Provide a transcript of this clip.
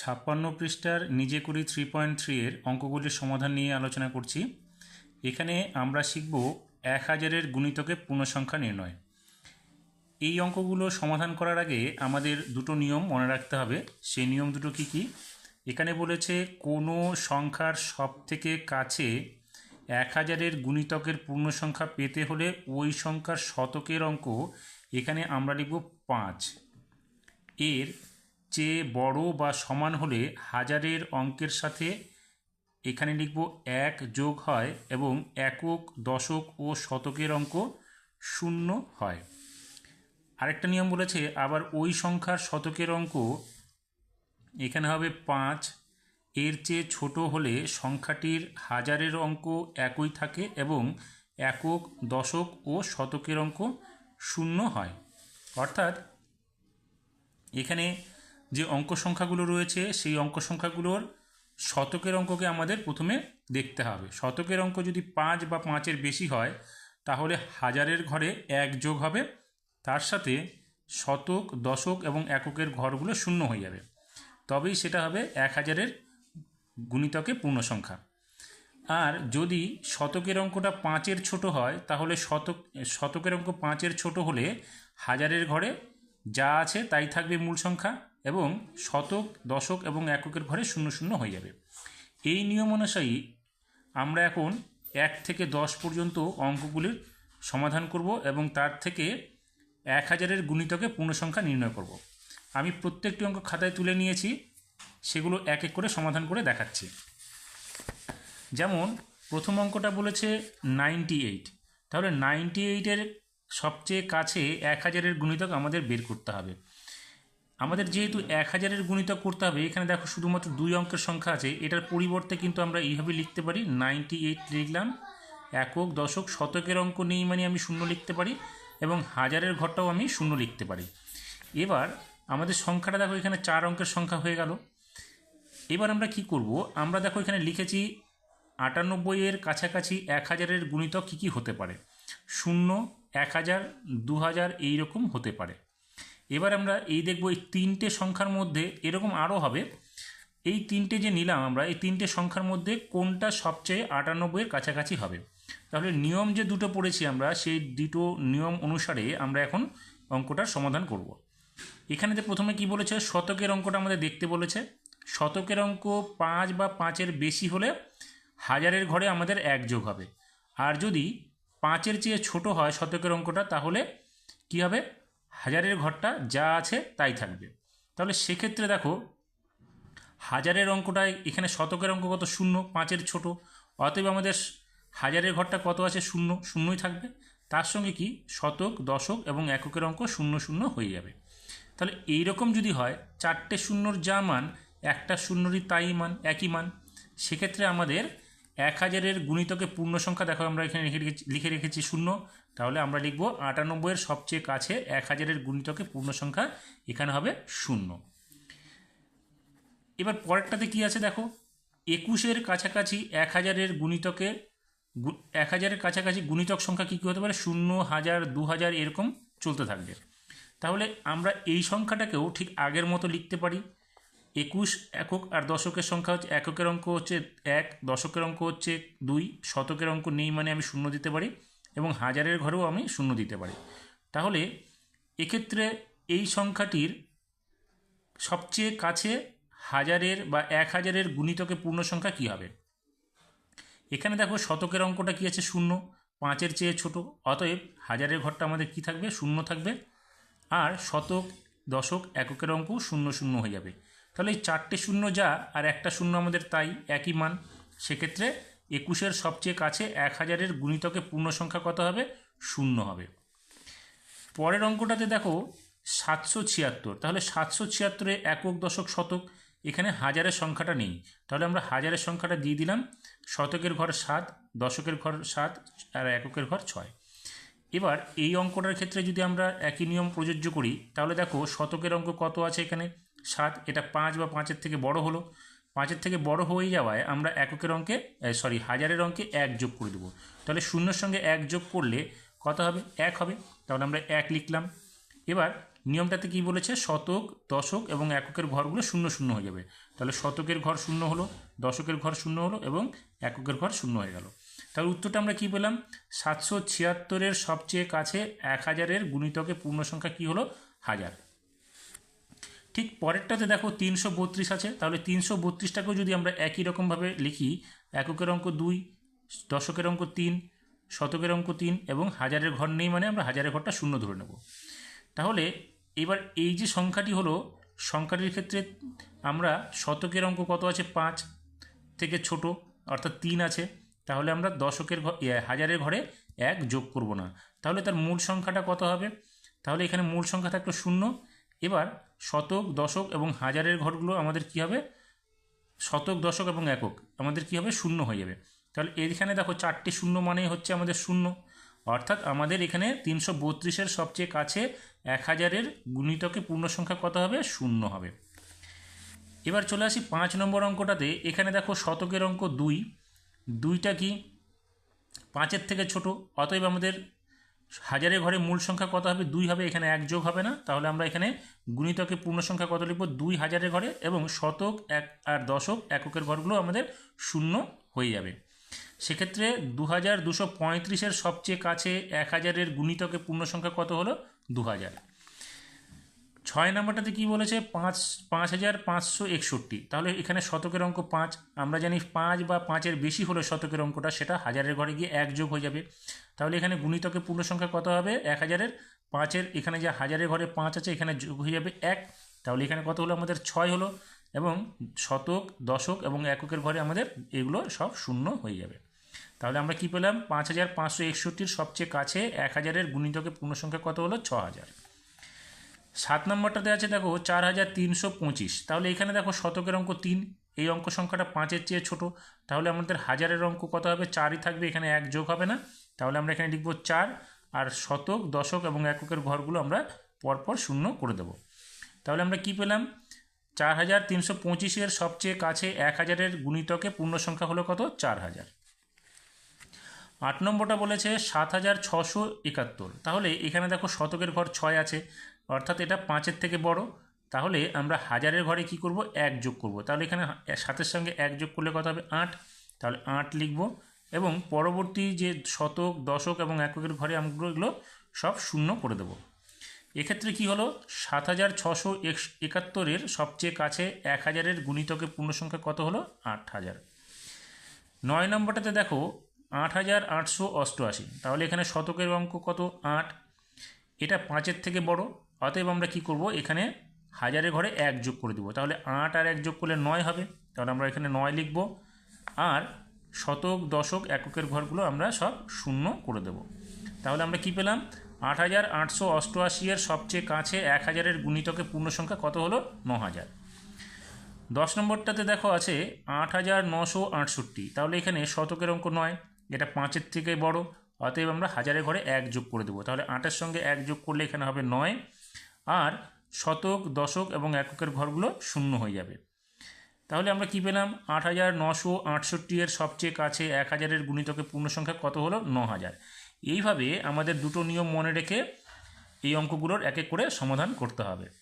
ছাপ্পান্ন পৃষ্ঠার নিজে করি থ্রি পয়েন্ট থ্রি এর অঙ্কগুলির সমাধান নিয়ে আলোচনা করছি। এখানে আমরা শিখব এক হাজারের গুণিতকে পূর্ণসংখ্যা নির্ণয়। এই অঙ্কগুলো সমাধান করার আগে আমাদের দুটো নিয়ম মনে রাখতে হবে। সেই নিয়ম দুটো কি কি? এখানে বলেছে, কোনো সংখ্যার সব থেকে কাছে এক হাজারের গুণিতকের পূর্ণ সংখ্যা পেতে হলে ওই সংখ্যার শতকের অঙ্ক এখানে আমরা লিখব পাঁচ। এর চেয়ে বড় বা সমান হলে হাজারের অঙ্কের সাথে এখানে লিখব এক যোগ হয় এবং একক, দশক ও শতকের অঙ্ক শূন্য হয়। আরেকটা নিয়ম বলেছে, আবার ওই সংখ্যার শতকের অঙ্ক এখানে হবে পাঁচ। এর চেয়ে ছোট হলে সংখ্যাটির হাজারের অঙ্ক একই থাকে এবং একক, দশক ও শতকের অঙ্ক শূন্য হয়। অর্থাৎ এখানে যে অঙ্ক সংখ্যাগুলো রয়েছে, সেই অঙ্ক সংখ্যাগুলোর শতকের অঙ্ককে আমাদের প্রথমে দেখতে হবে। শতকের অঙ্ক যদি পাঁচ বা পাঁচের বেশি হয়, তাহলে হাজারের ঘরে এক যোগ হবে। তার সাথে শতক, দশক এবং এককের ঘরগুলো শূন্য হয়ে যাবে। তবেই সেটা হবে এক হাজারের গুণিতকে পূর্ণ সংখ্যা আর যদি শতকের অঙ্কটা পাঁচের ছোট হয়, তাহলে শতক, শতকের অঙ্ক পাঁচের ছোট হলে হাজারের ঘরে যা আছে তাই থাকবে মূল সংখ্যা। এবং শতক, দশক এবং এককের ঘরে শূন্য শূন্য হয়ে যাবে। এই নিয়ম অনুযায়ী আমরা এখন এক থেকে দশ পর্যন্ত অঙ্কগুলির সমাধান করব এবং তার থেকে এক হাজারের গুণিতকে পূর্ণ সংখ্যা নির্ণয় করব। আমি প্রত্যেকটি অঙ্ক খাতায় তুলে নিয়েছি, সেগুলো এক এক করে সমাধান করে দেখাচ্ছি। যেমন, প্রথম অঙ্কটা বলেছে নাইনটি এইট। তাহলে নাইনটি এইটের সবচেয়ে কাছে এক হাজারের গুণিতক আমাদের বের করতে হবে। আমাদের যেহেতু এক হাজারের গুণিতক করতে হবে, এখানে দেখো শুধুমাত্র দুই অঙ্কের সংখ্যা আছে, এটার পরিবর্তে কিন্তু আমরা এইভাবে লিখতে পারি নাইনটি এইট লিখলাম, একক, দশক, শতকের অঙ্ক নেই মানে আমি শূন্য লিখতে পারি, এবং হাজারের ঘরটাও আমি শূন্য লিখতে পারি। এবার আমাদের সংখ্যাটা দেখো এখানে চার অঙ্কের সংখ্যা হয়ে গেল। এবার আমরা কি করব? আমরা দেখো এখানে লিখেছি আটানব্বইয়ের কাছাকাছি এক হাজারের গুণিতক কী কী হতে পারে? শূন্য, এক হাজার, দু হাজার, এইরকম হতে পারে। এবার আমরা এই দেখব এই তিনটে সংখ্যার মধ্যে এরকম আরও হবে। এই তিনটে যে নিলাম আমরা, এই তিনটে সংখ্যার মধ্যে কোনটা সবচেয়ে আটানব্বইয়ের কাছাকাছি হবে? তাহলে নিয়ম যে দুটো পড়েছি আমরা, সেই দুটো নিয়ম অনুসারে আমরা এখন অঙ্কটার সমাধান করব। এখানে যে প্রথমে কি বলেছে? শতকের অঙ্কটা আমাদের দেখতে বলেছে। শতকের অঙ্ক পাঁচ বা পাঁচের বেশি হলে হাজারের ঘরে আমাদের এক যোগ হবে। আর যদি পাঁচের চেয়ে ছোট হয় শতকের অঙ্কটা, তাহলে কি হবে? হাজারের ঘরটা যা আছে তাই থাকবে। তাহলে সেক্ষেত্রে দেখো, হাজারের অঙ্কটায় এখানে শতকের অঙ্ক কত? শূন্য, পাঁচের ছোট। অতএব আমাদের হাজারের ঘরটা কত আছে? শূন্য, শূন্যই থাকবে। তার সঙ্গে কি? শতক, দশক এবং এককের অঙ্ক শূন্য শূন্য হয়ে যাবে। তাহলে এই রকম যদি হয়, চারটে শূন্যর যা মান, একটা শূন্যরই তাই মান, একই মান, সেক্ষেত্রে আমাদের এক হাজারের গুণিতকে পূর্ণ সংখ্যা দেখো আমরা এখানে লিখে রেখেছি শূন্য তাহলে আমরা লিখব আটানব্বইয়ের সবচেয়ে কাছে এক হাজারের গুণিতকে পূর্ণ সংখ্যা এখানে হবে শূন্য। এবার পরেরটাতে কি আছে দেখো? একুশের কাছাকাছি এক হাজারের গুণিতকে এক হাজারের কাছাকাছি গুণিতক সংখ্যা কী কী হতে পারে? শূন্য, হাজার, দু হাজার এরকম চলতে থাকবে। তাহলে আমরা এই সংখ্যাটাকেও ঠিক আগের মতো লিখতে পারি। একুশ একক আর দশকের সংখ্যা হচ্ছে এককের অঙ্ক হচ্ছে এক, দশকের অঙ্ক হচ্ছে দুই, শতকের অঙ্ক নেই মানে আমি শূন্য দিতে পারি। এবং হাজারের ঘরেও আমি শূন্য দিতে পারি। তাহলে এক্ষেত্রে এই সংখ্যাটির সবচেয়ে কাছে হাজারের বা এক হাজারের গুণিতকে পূর্ণ সংখ্যা কী হবে? এখানে দেখো শতকের অঙ্কটা কী আছে? শূন্য। পাঁচের চেয়ে ছোট। অতএব হাজারের ঘরটা আমাদের কী থাকবে? শূন্য থাকবে। আর শতক, দশক, এককের অঙ্ক শূন্য শূন্য হয়ে যাবে। তাহলে এই চারটে শূন্য যা আর একটা শূন্য আমাদের তাই একই মান। সেক্ষেত্রে একুশের সবচেয়ে কাছে এক হাজারের গুণিতকে পূর্ণ সংখ্যা কত হবে? শূন্য হবে। পরের অঙ্কটাতে দেখো, সাতশো ছিয়াত্তর। তাহলে সাতশো ছিয়াত্তরে একক দশক শতক, এখানে হাজারের সংখ্যাটা নেই। তাহলে আমরা হাজারের সংখ্যাটা দিয়ে দিলাম, শতকের ঘর সাত, দশকের ঘর সাত, আর এককের ঘর ছয়। এবার এই অঙ্কটার ক্ষেত্রে যদি আমরা একই নিয়ম প্রযোজ্য করি, তাহলে দেখো, শতকের অঙ্ক কত আছে এখানে? সাত, এটা পাঁচ বা পাঁচের থেকে বড় হলো। পাঁচের থেকে বড় হয়ে যাওয়ায় আমরা এককের অঙ্কে সরি হাজারের অঙ্কে এক যোগ করে দেবো। তাহলে শূন্যর সঙ্গে এক যোগ করলে কত হবে? এক হবে। তাহলে আমরা এক লিখলাম। এবার নিয়মটাতে কি বলেছে? শতক, দশক এবং এককের ঘরগুলো শূন্য শূন্য হয়ে যাবে। তাহলে শতকের ঘর শূন্য হলো, দশকের ঘর শূন্য হলো এবং এককের ঘর শূন্য হয়ে গেল। তাহলে উত্তরটা আমরা কি পেলাম? সাতশো ছিয়াত্তরের সবচেয়ে কাছে এক হাজারের গুণিতকে পূর্ণ সংখ্যা কী হলো? হাজার। ঠিক পরেরটাতে দেখো তিনশো বত্রিশ আছে, তাহলে তিনশো বত্রিশটাকেও যদি আমরা একই রকমভাবে লিখি, এককের অঙ্ক দুই, দশকের অঙ্ক তিন, শতকের অঙ্ক তিন এবং হাজারের ঘর নেই মানে আমরা হাজারের ঘরটা শূন্য ধরে নেব। তাহলে এবার এই যে সংখ্যাটি হলো, সংখ্যাটির ক্ষেত্রে আমরা শতকের অঙ্ক কত আছে? পাঁচ থেকে ছোট, অর্থাৎ তিন আছে, তাহলে আমরা দশকের ঘর হাজারের ঘরে এক যোগ করব না। তাহলে তার মূল সংখ্যাটা কত হবে? তাহলে এখানে মূল সংখ্যা থাকল শূন্য। এবার শতক, দশক এবং হাজারের ঘরগুলো আমাদের কি হবে? শতক, দশক এবং একক আমাদের কি হবে? শূন্য হয়ে যাবে। তাহলে এখানে দেখো চারটি শূন্য মানেই হচ্ছে আমাদের শূন্য। অর্থাৎ আমাদের এখানে তিনশো বত্রিশের সবচেয়ে কাছে এক হাজারের গুণিতকে পূর্ণ সংখ্যা কত হবে? শূন্য হবে। এবার চলে আসি পাঁচ নম্বর অঙ্কটাতে। এখানে দেখো শতকের অঙ্ক দুই। দুইটা কি? পাঁচের থেকে ছোট। অতএব আমাদের হাজারের ঘরে মূল সংখ্যা কত হবে? দুই হবে, এখানে এক যোগ হবে না। তাহলে আমরা এখানে গুণিতকে পূর্ণ সংখ্যা কত লিখব? দুই হাজারে ঘরে এবং শতক এক আর দশক এককের ঘরগুলো আমাদের শূন্য হয়ে যাবে। সেক্ষেত্রে দু হাজার দুশো পঁয়ত্রিশের সবচেয়ে কাছে এক হাজারের গুণিতকে পূর্ণ সংখ্যা কত হলো? দু হাজার ছয় নম্বরটাতে কি বলেছে? পাঁচ পাঁচ হাজার পাঁচশো একষট্টি। তাহলে এখানে শতকের অঙ্ক পাঁচ। আমরা জানি পাঁচ বা পাঁচের বেশি হলে শতকের অঙ্কটা, সেটা হাজারের ঘরে গিয়ে এক যোগ হয়ে যাবে। তাহলে এখানে গুণিতকে পূর্ণ সংখ্যা কত হবে? এক হাজারের পাঁচের, এখানে যে হাজারের ঘরে পাঁচ আছে, এখানে যোগ হয়ে যাবে এক। তাহলে এখানে কত হলো? আমাদের ছয় হলো। এবং শতক, দশক এবং এককের ঘরে আমাদের এগুলো সব শূন্য হয়ে যাবে। তাহলে আমরা কি পেলাম? পাঁচ হাজার পাঁচশো একষট্টির সবচেয়ে কাছে এক হাজারের গুণিতকে পূর্ণ সংখ্যা কত হলো? ছ হাজার। সাত নম্বরটাতে আছে দেখো চার হাজার তিনশো পঁচিশ। তাহলে এখানে দেখো শতকের অঙ্ক তিন, এই অঙ্ক সংখ্যাটা পাঁচের চেয়ে ছোট। তাহলে আমাদের হাজারের অঙ্ক কত হবে? চারই থাকবে, এখানে এক যোগ হবে না। তাহলে আমরা এখানে লিখব চার আর শতক, দশক এবং এককের ঘরগুলো আমরা পরপর শূন্য করে দেব। তাহলে আমরা কি পেলাম? চার হাজার তিনশো পঁচিশের সবচেয়ে কাছে এক হাজারের গুণিতকে পূর্ণ সংখ্যা হলো কত? চার হাজার। আট নম্বরটা বলেছে সাত হাজার ছশো একাত্তর। তাহলে এখানে দেখো শতকের ঘর ছয় আছে। অর্থাৎ এটা পাঁচের থেকে বড়, তাহলে আমরা হাজারের ঘরে কি করব? এক যোগ করব। তাহলে এখানে সাতের সঙ্গে এক যোগ করলে কত হবে? আট। তাহলে আট লিখব এবং পরবর্তী যে শতক, দশক এবং এককের ঘরে আমরা এগুলো সব শূন্য করে দেব। এক্ষেত্রে কি হলো? সাত হাজার ছশো একাত্তরের সবচেয়ে কাছে এক হাজারের গুণিতকে পূর্ণ সংখ্যা কত হলো? আট হাজার। নয় নম্বরটাতে দেখো, আট হাজার আটশো অষ্টআশি। তাহলে এখানে শতকের অঙ্ক কত? আট। এটা পাঁচের থেকে বড় অতএব আমরা কি করব? এখানে হাজারের ঘরে এক যোগ করে দেবো। তাহলে আট আর এক যোগ করলে নয় হবে। তাহলে আমরা এখানে নয় লিখব। আর শতক, দশক, এককের ঘরগুলো আমরা সব শূন্য করে দেব। তাহলে আমরা কি পেলাম? আট হাজার আটশো অষ্টআশি এর সবচেয়ে কাছে এক হাজারের গুণিতকে পূর্ণ সংখ্যা কত হলো? ন হাজার দশ নম্বরটাতে দেখো আছে আট হাজার নশো আটষট্টি। তাহলে এখানে শতকের অঙ্ক নয়, এটা পাঁচের থেকে বড়। অতএব আমরা হাজারের ঘরে এক যোগ করে দেবো। তাহলে আটের সঙ্গে এক যোগ করলে এখানে হবে নয়। আর শতক, দশক এবং এককের ঘরগুলো শূন্য হয়ে যাবে। তাহলে আমরা কি পেলাম? আট হাজার নশো আটষট্টি এর সবচেয়ে কাছে এক হাজারের গুণিতকে পূর্ণ সংখ্যা কত হলো? ন হাজার এইভাবে আমাদের দুটো নিয়ম মনে রেখে এই অঙ্কগুলোর এক এক করে সমাধান করতে হবে।